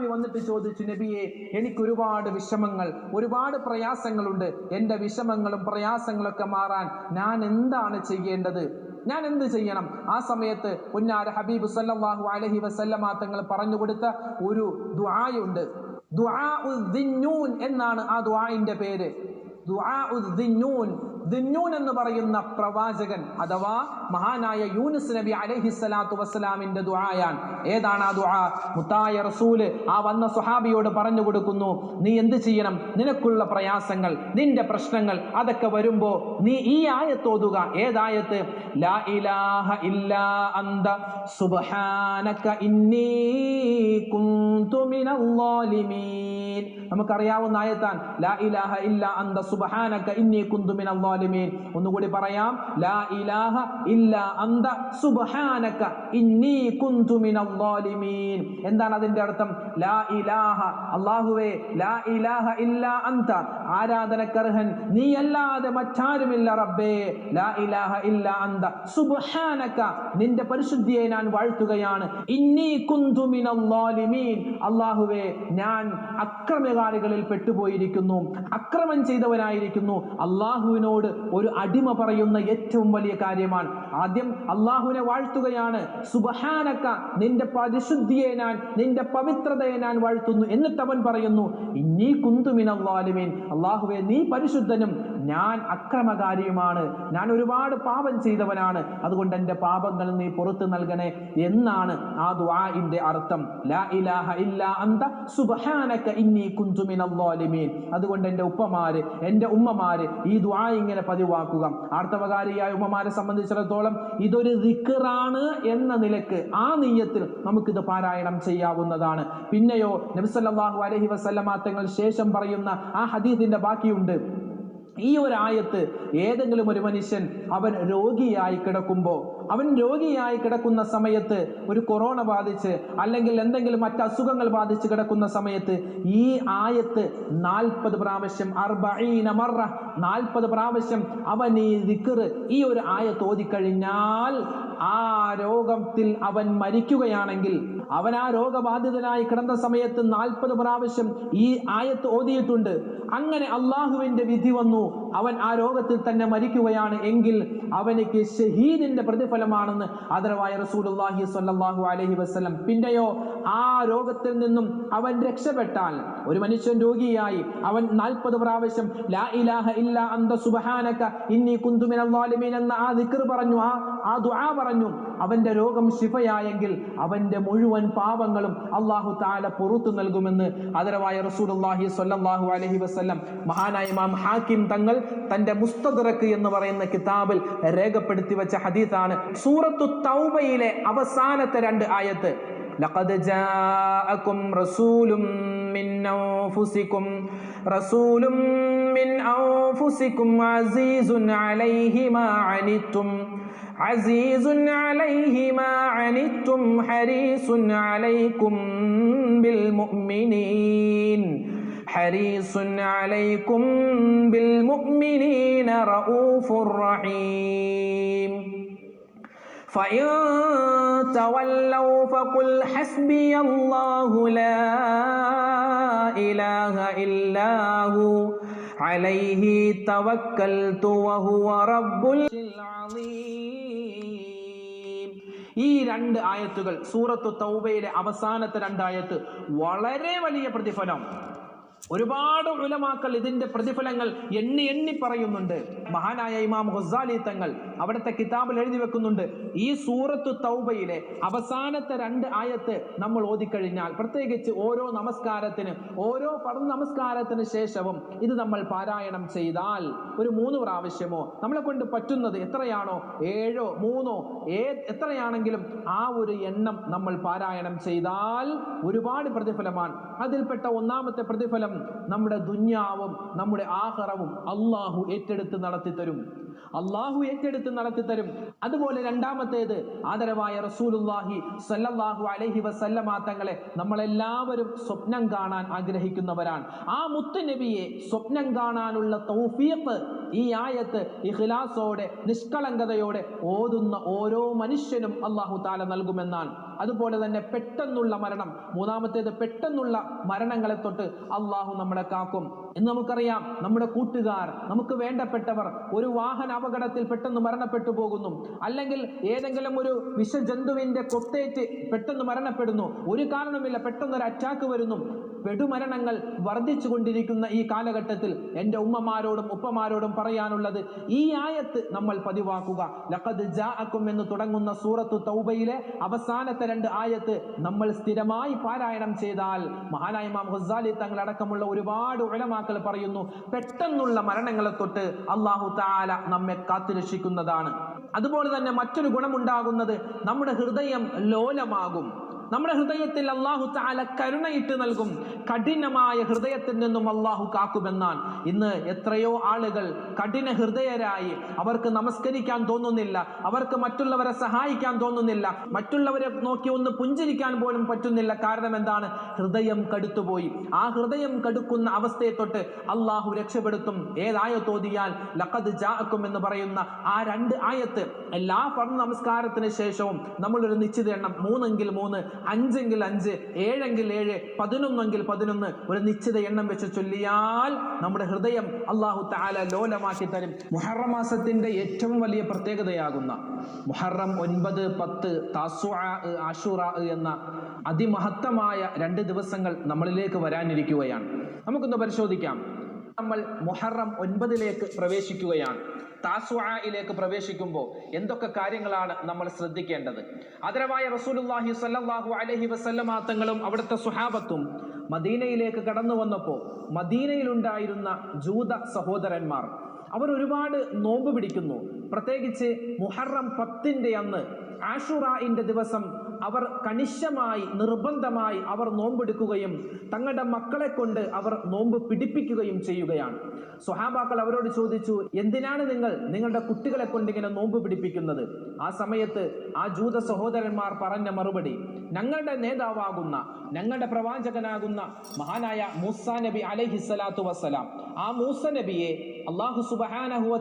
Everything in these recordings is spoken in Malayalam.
സഹാബി വന്നിട്ട് ചോദിച്ചു നബിയെ എനിക്ക് ഒരുപാട് വിഷമങ്ങൾ ഒരുപാട് പ്രയാസങ്ങളുണ്ട്. എന്റെ വിഷമങ്ങളും പ്രയാസങ്ങളൊക്കെ മാറാൻ ഞാൻ എന്താണ് ചെയ്യേണ്ടത്? ഞാൻ എന്ത് ചെയ്യണം? ആ സമയത്ത് പുന്നാര ഹബീബ് സല്ലാഹു അലഹി വസല്ലമ തങ്ങൾ പറഞ്ഞു കൊടുത്ത ഒരു ദുആയുണ്ട്. ദുആ എന്നാണ് ആ ദുആയിന്റെ പേര്. ദുആഉ ദിന്നൂൻ എന്ന് പറയുന്ന പ്രവാചകൻ അഥവാ മഹാനായ യൂനുസ് നബി അലഹി സ്വലാത്തു വസ്സലാമിന്റെ ദുആയാണ്. ഏതാണ് ആ ദുആ? മുത്തായ റസൂൽ ആ വന്ന സുഹാബിയോട് പറഞ്ഞു കൊടുക്കുന്നു നീ എന്ത് ചെയ്യണം? നിനക്കുള്ള പ്രയാസങ്ങൾ നിന്റെ പ്രശ്നങ്ങൾ അതൊക്കെ വരുമ്പോ നീ ഈ ആയത്തോതുക ഏതായത്ത് ലാ ഇലാഹ ഇല്ലാ അന്ത സുബ്ഹാനക ഇന്നി കുന്തു മിനൽ ആയത്താൻ ലാ ഇലാഹ ഇല്ലാ അന്ത സുബ്ഹാനക ഇന്നി കുന്തു മിനൽ ളാലിമീൻ ഒന്നുകൂടി പറയാം. ലാ ഇലാഹ ഇല്ലാ അന്ത സുബ്ഹാനക ഇന്നി കുന്തു മിനൽ ളാലിമീൻ എന്താണ് അതിന്റെ അർത്ഥം? ലാ ഇലാഹ. അല്ലാഹുവേ ലാ ഇലാഹ ഇല്ലാ അന്ത. ആരാധനക്കർഹൻ? നീയല്ലാതെ മറ്റാരുമില്ല റബ്ബേ. ലാ ഇലാഹ ഇല്ലാ അന്ത. സുബ്ഹാനക നിന്റെ പരിശുദ്ധിയെ ഞാൻ വാഴ്ത്തുകയാണ്. ഇന്നി കുന്തു മിനൽ ളാലിമീൻ അല്ലാഹുവേ ഞാൻ അക്രമകാരികളിൽ പെട്ടുപോയിരിക്കുന്നു. അക്രമം ചെയ്തവനായിരിക്കുന്നു. അള്ളാഹുവിനോട് ഒരു അടിമ പറയുന്ന ഏറ്റവും വലിയ കാര്യമാണ്. ആദ്യം അള്ളാഹുവിനെ വാഴ്ത്തുകയാണ്. സുബഹാനക്ക നിന്റെ പരിശുദ്ധിയെ ഞാൻ നിന്റെ പവിത്രതയെ ഞാൻ വാഴ്ത്തുന്നു എന്നിട്ട് അവൻ പറയുന്നു നീ കുന്തുമിനല്ലാലുമീൻ അള്ളാഹുവെ നീ പരിശുദ്ധനും ഞാൻ അക്രമകാരിയുമാണ്. ഞാൻ ഒരുപാട് പാപം ചെയ്തവനാണ്. അതുകൊണ്ട് എന്റെ പാപങ്ങൾ നീ പുറത്തു നൽകണേ എന്നാണ് ആ ദുആഇന്റെ അർത്ഥം. ലാ ഇലാഹ ഇല്ലാ അന്ത സുബ്ഹാനക ഇന്നി കുന്തു അതുകൊണ്ട് എന്റെ ഉപ്പമാര് എന്റെ ഉമ്മമാര് ഈ ദുആ ഇങ്ങനെ പതിവാക്കുക. ആർത്തവകാരിയായ ഉമ്മമാരെ സംബന്ധിച്ചിടത്തോളം ഇതൊരു റിക്കറാണ് എന്ന നിലയ്ക്ക് ആ നീയത്തിൽ നമുക്കിത് പാരായണം ചെയ്യാവുന്നതാണ്. പിന്നെയോ നബിസല്ലാഹു അലഹി വസല്ലമ തങ്ങൾ ശേഷം പറയുന്ന ആ ഹദീദിന്റെ ബാക്കിയുണ്ട്. ഈ ഒരു ആയത്ത് ഏതെങ്കിലും ഒരു മനുഷ്യൻ അവൻ രോഗിയായി കിടക്കുമ്പോൾ അവൻ രോഗിയായി കിടക്കുന്ന സമയത്ത് ഒരു കൊറോണ ബാധിച്ച് അല്ലെങ്കിൽ എന്തെങ്കിലും മറ്റ് അസുഖങ്ങൾ ബാധിച്ച് കിടക്കുന്ന സമയത്ത് ഈ ആയത്ത് നാൽപ്പത് പ്രാവശ്യം മറ നാൽപ്പത് പ്രാവശ്യം അവൻ ഈ ദിക്ർ ഈ ഒരു ആയത്ത് ഓതിക്കഴിഞ്ഞാൽ ആ രോഗത്തിൽ അവൻ മരിക്കുകയാണെങ്കിൽ അവൻ ആ രോഗബാധിതനായി കിടന്ന സമയത്ത് നാൽപ്പത് പ്രാവശ്യം ഈ ആയത്ത് ഓതിയിട്ടുണ്ട്. അങ്ങനെ അള്ളാഹുവിന്റെ വിധി വന്നു. അവൻ ആ രോഗത്തിൽ തന്നെ മരിക്കുകയാണ് എങ്കിൽ അവനിക്ക് ഷഹീദിന്റെ പ്രതിഫലമാണെന്ന് ആദരവായ റസൂലുള്ളാഹി സ്വല്ലല്ലാഹു അലൈഹി വസല്ലം. പിന്നെയോ ആ രോഗത്തിൽ നിന്നും അവൻ രക്ഷപ്പെട്ടാൽ ഒരു മനുഷ്യൻ രോഗിയായി അവൻ നാൽപ്പത് പ്രാവശ്യം ലാ ഇലാഹ ഇല്ല അന്ത സുബ്ഹാനക ഇന്നി കുന്തു മിനൽ എന്ന ആ ദിക്ർ പറഞ്ഞു ആ ആ ദുആ പറഞ്ഞു. അവന്റെ രോഗം ശിഫയായെങ്കിൽ അവന്റെ മുഴുവൻ പാപങ്ങളും അള്ളാഹു താല പുറത്തു നൽകുമെന്ന് ആദരവായ റസൂലുള്ളാഹി സ്വല്ലല്ലാഹു അലൈഹി വസല്ലം മഹാനായ ഇമാം ഹാക്കിം തങ്ങൾ തന്റെ മുസ്തദറക്ക് എന്ന് പറയുന്ന കിതാബിൽ രേഖപ്പെടുത്തി വെച്ച ഹദീസാണ് സൂറത്തു തൗബയിലെ അവസാനത്തെ രണ്ട് ആയത്ത് لقد جاءكم رسول من أنفسكم رسول من أنفسكم عزيز عليه ما عنتم عزيز عليه ما عنتم حريص عليكم بالمؤمنين حريص عليكم بالمؤمنين رؤوف رحيم فإن تولوا فقل حسبي الله لا إله إلا هو عليه توكلت وهو رب العظيم ഈ രണ്ട് ആയത്തുകൾ സൂറത്തു തൗബയിലെ അവസാനത്തെ രണ്ടായത്ത് വളരെ വലിയ പ്രതിഫലം ഒരുപാട് ഉലമാക്കൾ ഇതിന്റെ പ്രതിഫലങ്ങൾ എണ്ണി എണ്ണി പറയുന്നുണ്ട്. മഹാനായ ഇമാം ഹുസാലി തങ്ങൾ അവിടുത്തെ കിതാബിൽ എഴുതി വെക്കുന്നുണ്ട്. ഈ സൂറത്ത് തൗബയിലെ അവസാനത്തെ രണ്ട് ആയത്ത് നമ്മൾ ഓതിക്കഴിഞ്ഞാൽ പ്രത്യേകിച്ച് ഓരോ നമസ്കാരത്തിന് ഓരോ പറ നമസ്കാരത്തിന് ശേഷവും ഇത് നമ്മൾ പാരായണം ചെയ്താൽ ഒരു മൂന്ന് പ്രാവശ്യമോ നമ്മളെ കൊണ്ട് പറ്റുന്നത് എത്രയാണോ? ഏഴോ മൂന്നോ ഏ എത്രയാണെങ്കിലും ആ ഒരു എണ്ണം നമ്മൾ പാരായണം ചെയ്താൽ ഒരുപാട് പ്രതിഫലമാണ്. അതിൽപ്പെട്ട ഒന്നാമത്തെ പ്രതിഫലം നമ്മുടെ ദുന്യാവും നമ്മുടെ ആഹറവും അള്ളാഹു ഏറ്റെടുത്ത് നടത്തി തരും അള്ളാഹു ഏറ്റെടുത്ത് നടത്തി തരും അതുപോലെ രണ്ടാമത്തേത് ആദരവായ റസൂലുല്ലാഹി സല്ലല്ലാഹു അലൈഹി വസല്ലമ തങ്ങളെ നമ്മളെല്ലാവരും സ്വപ്നം കാണാൻ ആഗ്രഹിക്കുന്നവരാണ്. ആ മുത്ത് നബിയെ സ്വപ്നം കാണാനുള്ള തൗഫീഖ് ഈ ആയത്ത് ഇഖ്ലാസോടെ നിഷ്കളങ്കതയോടെ ഓതുന്ന ഓരോ മനുഷ്യനും അള്ളാഹു താല നൽകുമെന്നാണ്. അതുപോലെ തന്നെ പെട്ടെന്നുള്ള മരണം മൂന്നാമത്തേത് പെട്ടെന്നുള്ള മരണങ്ങളെ തൊട്ട് അള്ളാഹു നമ്മളെ കാക്കും. എന്ന് നമുക്കറിയാം നമ്മുടെ കൂട്ടുകാർ നമുക്ക് വേണ്ടപ്പെട്ടവർ ഒരു വാഹന അപകടത്തിൽ പെട്ടെന്ന് മരണപ്പെട്ടു പോകുന്നു. അല്ലെങ്കിൽ ഏതെങ്കിലും ഒരു വിഷജന്തുവിന്റെ കൊത്തേറ്റ് പെട്ടെന്ന് മരണപ്പെടുന്നു. ഒരു കാരണമില്ല പെട്ടെന്ന് ഒരു അറ്റാക്ക് വരുന്നു. പെടുമരണങ്ങൾ വർദ്ധിച്ചു കൊണ്ടിരിക്കുന്ന ഈ കാലഘട്ടത്തിൽ എന്റെ ഉമ്മമാരോടും ഉപ്പമാരോടും പറയാനുള്ളത് ഈ ആയത്ത് നമ്മൾ പതിവാക്കുക. ലഖദ് ജാഅക്കും എന്ന് തുടങ്ങുന്ന സൂറത്തു തൗബയിലെ അവസാനത്തെ രണ്ട് ആയത്ത് നമ്മൾ സ്ഥിരമായി പാരായണം ചെയ്താൽ മഹാനായ ഇമാം ഹുസാലി തങ്ങളടക്കമുള്ള ഒരുപാട് ഉലമാക്കൾ പറയുന്നു പെട്ടെന്നുള്ള മരണങ്ങളെ തൊട്ട് അള്ളാഹു താല നമ്മെ കാത്തുരക്ഷിക്കുന്നതാണ്. അതുപോലെ തന്നെ മറ്റൊരു ഗുണമുണ്ടാകുന്നത് നമ്മുടെ ഹൃദയം ലോലമാകും. നമ്മുടെ ഹൃദയത്തിൽ അള്ളാഹു താല കരുണയിട്ട് നൽകും. കഠിനമായ ഹൃദയത്തിൽ നിന്നും അള്ളാഹു കാക്കുമെന്നാണ് ഇന്ന് എത്രയോ ആളുകൾ കഠിന ഹൃദയരായി അവർക്ക് നമസ്കരിക്കാൻ തോന്നുന്നില്ല. അവർക്ക് മറ്റുള്ളവരെ സഹായിക്കാൻ തോന്നുന്നില്ല. മറ്റുള്ളവരെ നോക്കി ഒന്ന് പുഞ്ചിരിക്കാൻ പോലും പറ്റുന്നില്ല. കാരണം എന്താണ്? ഹൃദയം കടുത്തുപോയി. ആ ഹൃദയം കടുക്കുന്ന അവസ്ഥയെ തൊട്ട് അള്ളാഹു രക്ഷപ്പെടുത്തും. ഏതായ തോതിയാൽ ലഖദ് ജാക്കും എന്ന് പറയുന്ന ആ രണ്ട് ആയത്ത് എല്ലാ ഫർദ് നമസ്കാരത്തിന് ശേഷവും നമ്മളൊരു നിശ്ചിത എണ്ണം മൂന്നെങ്കിൽ മൂന്ന് അഞ്ചെങ്കിൽ അഞ്ച് ഏഴെങ്കിൽ ഏഴ് പതിനൊന്നെങ്കിൽ പതിനൊന്ന് ഒരു നിശ്ചിത എണ്ണം വെച്ച് ചൊല്ലിയാൽ നമ്മുടെ ഹൃദയം അള്ളാഹു താല ലോലമാക്കി തരും. മുഹറം മാസത്തിന്റെ ഏറ്റവും വലിയ പ്രത്യേകതയാകുന്ന മുഹറം ഒൻപത് പത്ത് താസു ആഷുറ എന്ന അതിമഹത്തമായ രണ്ട് ദിവസങ്ങൾ നമ്മളിലേക്ക് വരാനിരിക്കുകയാണ്. നമുക്കൊന്ന് പരിശോധിക്കാം. നമ്മൾ മുഹറം ഒൻപതിലേക്ക് പ്രവേശിക്കുകയാണ്. താസ്വായിലേക്ക് പ്രവേശിക്കുമ്പോൾ എന്തൊക്കെ കാര്യങ്ങളാണ് നമ്മൾ ശ്രദ്ധിക്കേണ്ടത്? അതരവായ റസൂലുള്ളാഹി സല്ലാഹു അലഹി വസല്ലമ തങ്ങളും അവിടുത്തെ സുഹാബത്തും മദീനയിലേക്ക് കടന്നു വന്നപ്പോൾ മദീനയിലുണ്ടായിരുന്ന ജൂത സഹോദരന്മാർ അവർ ഒരുപാട് നോമ്പ് പിടിക്കുന്നു. പ്രത്യേകിച്ച് മുഹറം പത്തിന്റെ അന്ന് ആഷുറായിന്റെ ദിവസം അവർ കണിശമായി നിർബന്ധമായി അവർ നോമ്പെടുക്കുകയും തങ്ങളുടെ മക്കളെ കൊണ്ട് അവർ നോമ്പ് പിടിപ്പിക്കുകയും ചെയ്യുകയാണ്. സ്വഹാബാക്കൾ അവരോട് ചോദിച്ചു എന്തിനാണ് നിങ്ങൾ നിങ്ങളുടെ കുട്ടികളെ കൊണ്ട് ഇങ്ങനെ നോമ്പ് പിടിപ്പിക്കുന്നത്? ആ സമയത്ത് ആ ജൂത സഹോദരന്മാർ പറഞ്ഞ മറുപടി ഞങ്ങളുടെ നേതാവാകുന്ന ഞങ്ങളുടെ പ്രവാചകനാകുന്ന മഹാനായ മൂസ നബി അലൈഹിസ്സലാത്തു വസ്സലാം ആ മൂസ നബിയെ അള്ളാഹു സുബഹാനഹുവ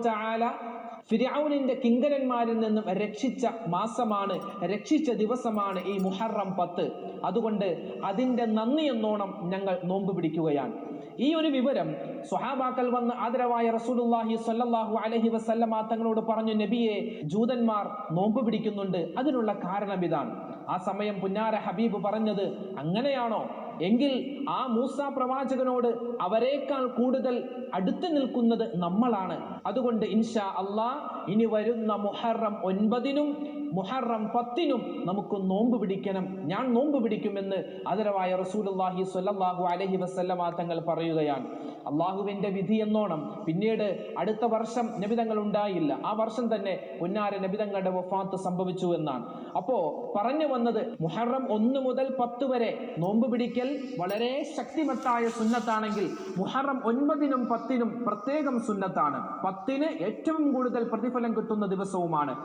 ഫിരാവുനിന്റെ കിങ്കരന്മാരിൽ നിന്നും രക്ഷിച്ച മാസമാണ് രക്ഷിച്ച ദിവസമാണ് ഈ മുഹറം പത്ത്. അതുകൊണ്ട് അതിന്റെ നന്ദി എന്നോണം ഞങ്ങൾ നോമ്പ് പിടിക്കുകയാണ്. ഈ ഒരു വിവരം സുഹാബാക്കൽ വന്ന് ആദരവായ റസൂലുള്ളാഹി സ്വല്ലല്ലാഹു അലൈഹി വസല്ലമ തങ്ങളോട് പറഞ്ഞു നബിയെ ജൂതന്മാർ നോമ്പ് പിടിക്കുന്നുണ്ട്. അതിനുള്ള കാരണം ഇതാണ്. ആ സമയം പുന്നാര ഹബീബ് പറഞ്ഞത് അങ്ങനെയാണോ? എങ്കിൽ ആ മൂസ പ്രവാചകനോട് അവരെക്കാൾ കൂടുതൽ അടുത്ത് നിൽക്കുന്നത് നമ്മളാണ്. അതുകൊണ്ട് ഇൻഷാ അള്ളാ ഇനി വരുന്ന മുഹറം ഒൻപതിനും മുഹറം പത്തിനും നമുക്ക് നോമ്പ് പിടിക്കണം. ഞാൻ നോമ്പ് പിടിക്കുമെന്ന് ആദരവായ റസൂലുള്ളാഹി സ്വല്ലല്ലാഹു അലൈഹി വസല്ലമ തങ്ങൾ പറയുകയാണ്. അള്ളാഹുവിന്റെ വിധി എന്നോണം. പിന്നീട് അടുത്ത വർഷം നബിതങ്ങൾ ഉണ്ടായില്ല. ആ വർഷം തന്നെ പുന്നാര നബിതങ്ങളുടെ വഫാത്ത് സംഭവിച്ചു എന്നാണ്. അപ്പോ പറഞ്ഞു വന്നത് മുഹറം ഒന്ന് മുതൽ പത്ത് വരെ നോമ്പ് പിടിക്കൽ വളരെ ശക്തിമത്തായ സുന്നത്താണെങ്കിൽ മുഹറം ഒൻപതിനും പത്തിനും പ്രത്യേകം സുന്നത്താണ്. പത്തിന് ഏറ്റവും കൂടുതൽ പ്രതിഫലം കിട്ടുന്ന ദിവസവുമാണ്.